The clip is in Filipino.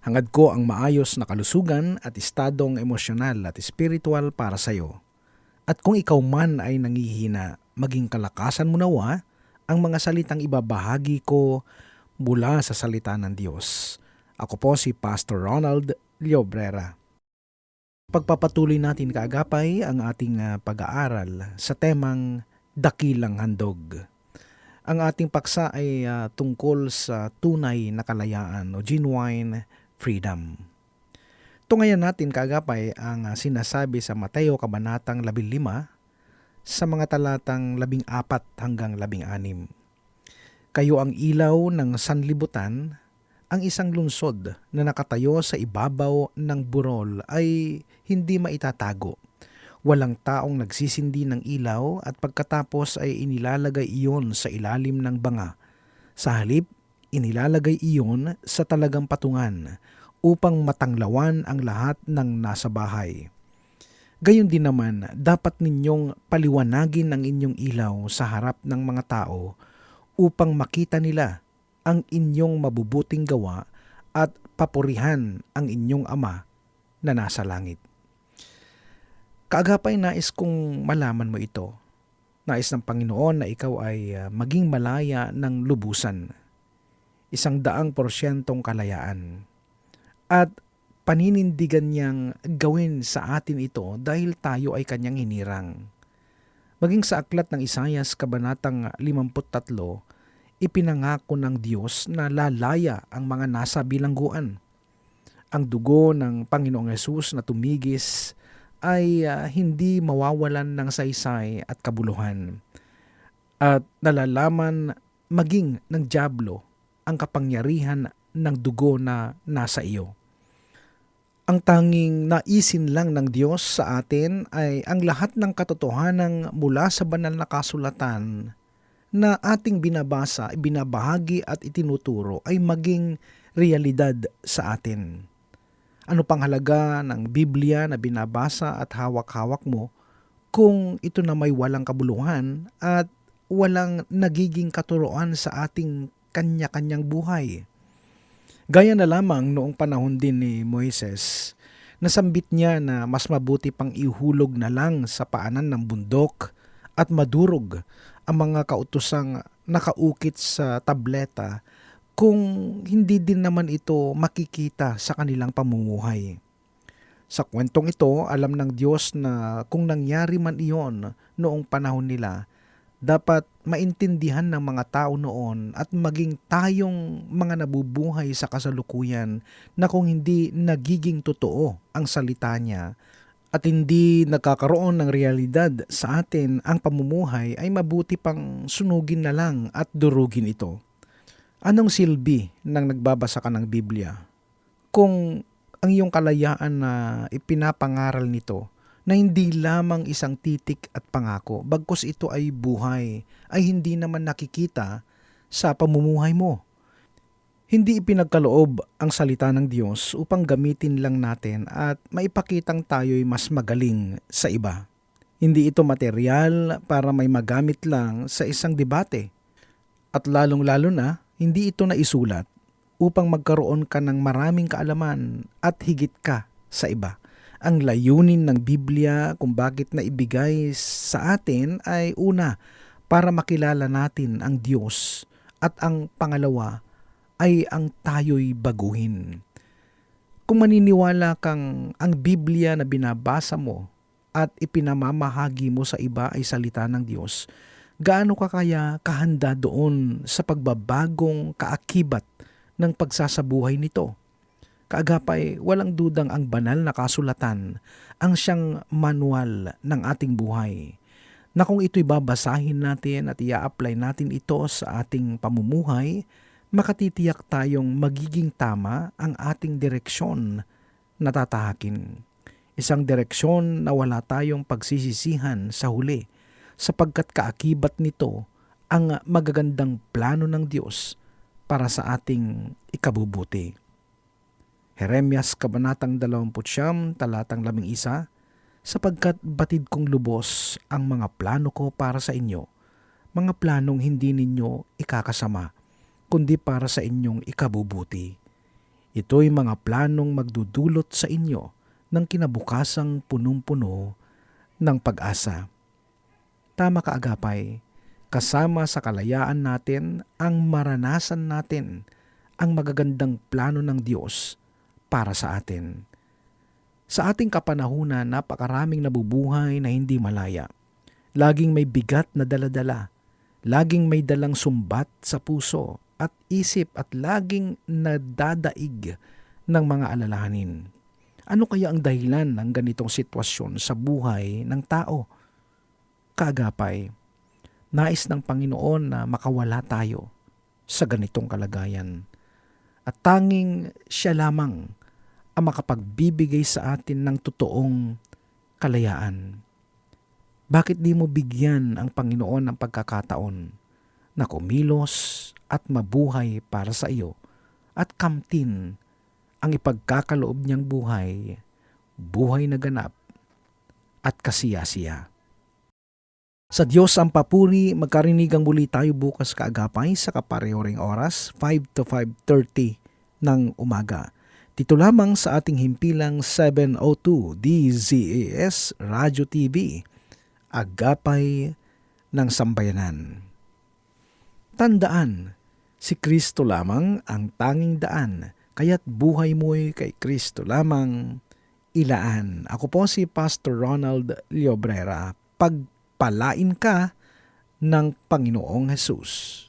Hangad ko ang maayos na kalusugan at estadong emosyonal at espiritual para sa iyo. At kung ikaw man ay nangihina, maging kalakasan mo nawa ang mga salitang ibabahagi ko mula sa salita ng Diyos. Ako po si Pastor Ronald Liobrera. Pagpapatuloy natin kaagapay ang ating ah, pag-aaral sa temang Dakilang Handog. Ang ating paksa ay ah, tungkol sa tunay na kalayaan o genuine freedom. Tungayan natin kagapay ang ah, sinasabi sa Mateo Kabanatang 15 sa mga talatang 14 hanggang 16. Kayo ang ilaw ng sanlibutan, ang isang lungsod na nakatayo sa ibabaw ng burol ay hindi maitatago. Walang taong nagsisindi ng ilaw at pagkatapos ay inilalagay iyon sa ilalim ng banga. Sa halip, inilalagay iyon sa talagang patungan upang matanglawan ang lahat ng nasa bahay. Gayon din naman, dapat ninyong paliwanagin ang inyong ilaw sa harap ng mga tao upang makita nila ang inyong mabubuting gawa at papurihan ang inyong ama na nasa langit. Kaagapay nais kong malaman mo ito. Nais ng Panginoon na ikaw ay ah, maging malaya ng lubusan. Isang daang porsyentong kalayaan. At paninindigan niyang gawin sa atin ito dahil tayo ay kanyang hinirang. Maging sa aklat ng Isayas Kabanatang 53, ipinangako ng Diyos na lalaya ang mga nasa bilangguan. Ang dugo ng Panginoong Yesus na tumigis ay ah, hindi mawawalan ng saysay at kabuluhan. At nalalaman maging ng Diablo ang kapangyarihan ng dugo na nasa iyo. Ang tanging naisin lang ng Diyos sa atin ay ang lahat ng katotohanan mula sa banal na kasulatan na ating binabasa, binabahagi at itinuturo ay maging realidad sa atin. Ano pang halaga ng Biblia na binabasa at hawak-hawak mo kung ito na may walang kabuluhan at walang nagiging katuroan sa ating kanya-kanyang buhay? Gaya na lamang noong panahon din ni Moises, nasambit niya na mas mabuti pang ihulog na lang sa paanan ng bundok at madurog ang mga kautosang nakaukit sa tableta kung hindi din naman ito makikita sa kanilang pamumuhay. Sa kwentong ito, alam ng Diyos na kung nangyari man iyon noong panahon nila, dapat maintindihan ng mga tao noon at maging tayong mga nabubuhay sa kasalukuyan na kung hindi nagiging totoo ang salita niya at hindi nagkakaroon ng realidad sa atin ang pamumuhay ay mabuti pang sunugin na lang at durugin ito. Anong silbi ng nagbabasa ka ng Biblia? Kung ang iyong kalayaan na ipinapangaral nito na hindi lamang isang titik at pangako, bagkus ito ay buhay, ay hindi naman nakikita sa pamumuhay mo. Hindi ipinagkaloob ang salita ng Diyos upang gamitin lang natin at maipakitang tayo'y mas magaling sa iba. Hindi ito material para may magamit lang sa isang debate. At lalong-lalo na, hindi ito naisulat upang magkaroon ka ng maraming kaalaman at higit ka sa iba. Ang layunin ng Biblia kung bakit na ibigay sa atin ay una, para makilala natin ang Diyos at ang pangalawa ay ang tayo'y baguhin. Kung maniniwala kang ang Biblia na binabasa mo at ipinamamahagi mo sa iba ay salita ng Diyos, gaano ka kaya kahanda doon sa pagbabagong kaakibat ng pagsasabuhay nito? Kaagapay, walang dudang ang banal na kasulatan ang siyang manual ng ating buhay na kung ito'y babasahin natin at ia-apply natin ito sa ating pamumuhay, makatitiyak tayong magiging tama ang ating direksyon na tatahakin. Isang direksyon na wala tayong pagsisisihan sa huli sapagkat kaakibat nito ang magagandang plano ng Diyos para sa ating ikabubuti. Jeremias Kabanatang 29, talatang 11, sapagkat batid kong lubos ang mga plano ko para sa inyo, mga planong hindi ninyo ikakasama, kundi para sa inyong ikabubuti. Ito'y mga planong magdudulot sa inyo ng kinabukasang punong-puno ng pag-asa. Tama ka agapay, kasama sa kalayaan natin ang maranasan natin ang magagandang plano ng Diyos para sa atin. Sa ating kapanahunan, napakaraming nabubuhay na hindi malaya. Laging may bigat na daladala. Laging may dalang sumbat sa puso at isip at laging nadadaig ng mga alalahanin. Ano kaya ang dahilan ng ganitong sitwasyon sa buhay ng tao? Kaagapay, nais ng Panginoon na makawala tayo sa ganitong kalagayan. At tanging siya lamang ang makapagbibigay sa atin ng totoong kalayaan. Bakit di mo bigyan ang Panginoon ng pagkakataon na kumilos at mabuhay para sa iyo at kamtin ang ipagkakaloob niyang buhay, buhay na ganap at kasiyasiya. Sa Diyos ang papuri, magkarinigang muli tayo bukas kaagapay sa kaparehoreng oras, 5 to 5.30 ng umaga. Dito lamang sa ating himpilang 702 DZAS Radio TV, Agapay ng Sambayanan. Tandaan, si Kristo lamang ang tanging daan, kaya't buhay mo'y kay Kristo lamang ilaan. Ako po si Pastor Ronald Liobrera. Pagpalain ka ng Panginoong Hesus.